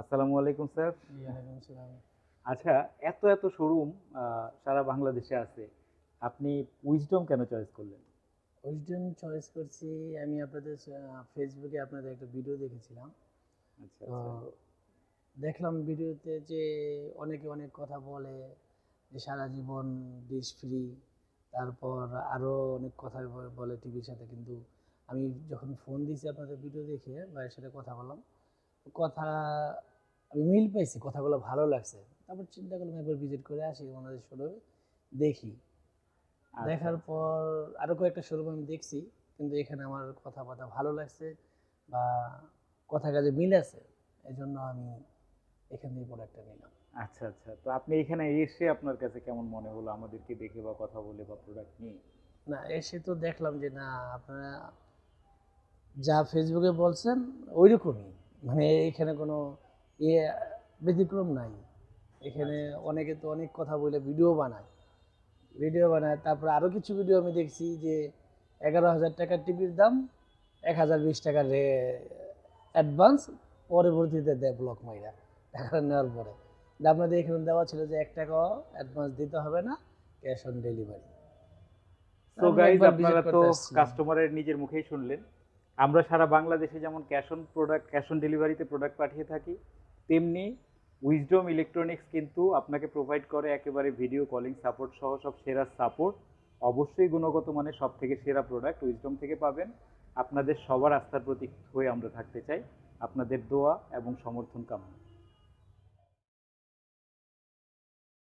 আসসালামু আলাইকুম স্যার। আচ্ছা এত এত শোরুম সারা বাংলাদেশে আছে। আপনি উইজডম কেন চয়েস করলেন? উইজডম চয়েস করছি আমি আপনাদের ফেসবুকে আপনাদের একটা ভিডিও দেখেছিলাম। আচ্ছা তো আচ্ছা দেখলাম ভিডিওতে যে অনেকে অনেক কথা বলে যে সারা জীবন ডিশ ফ্রি তারপর আরও অনেক কথা বলে টিভির সাথে। কিন্তু আমি যখন ফোন দিয়েছি আপনাদের ভিডিও দেখে ভাইয়ের সাথে কথা বললাম কথা আমি মিল পাইছি কথাগুলো ভালো লাগছে। তারপর চিন্তা করলাম একবার ভিজিট করে আসি ওনাদের শোরুমে দেখি। আচ্ছা, দেখার পর আরও কয়েকটা শোরুম আমি দেখছি কিন্তু এখানে আমার কথাবার্তা ভালো লাগছে বা কথা কাজে মিল আছে এই জন্য আমি এখান থেকে প্রোডাক্টটা নিলাম। আচ্ছা আচ্ছা। তো আপনি এখানে এসে আপনার কাছে কেমন মনে হলো? আমাদেরকে দেখে বা কথা বলে বা প্রোডাক্ট নিয়ে? না এসে তো দেখলাম যে না আপনারা যা ফেসবুকে বলছেন ওই রকমই মানে এখানে কোনো ইয়ে ব্যতিক্রম নাই। এখানে অনেকে তো অনেক কথা বলে ভিডিও বানায়। ভিডিও বানায় তারপর আরও কিছু ভিডিও আমি দেখছি যে এগারো হাজার টাকার টিভির দাম এক হাজার বিশ টাকার অ্যাডভান্স পরবর্তীতে দেয় ব্লক মাইরা। টাকা নেওয়ার পরে। আপনাদের এখানে দেওয়া ছিল যে এক টাকাও অ্যাডভান্স দিতে হবে না ক্যাশ অন ডেলিভারি তো গাইজ আপনারা তো কাস্টমারের নিজের মুখেই শুনলেন। আমরা সারা বাংলাদেশে যেমন cash on product cash on ডেলিভারিতে প্রোডাক্ট পাঠিয়ে থাকি, তেমনি উইজডম ইলেকট্রনিক্স কিন্তু আপনাকে প্রোভাইড করে একেবারে ভিডিও কলিং সাপোর্ট সহ সব সেরা সাপোর্ট অবশ্যই গুণগত মানের সব থেকে সেরা প্রোডাক্ট উইজডম থেকে পাবেন। আপনাদের সবার আস্থার প্রতীক হয়ে আমরা থাকতে চাই। আপনাদের দোয়া এবং সমর্থন কামনা।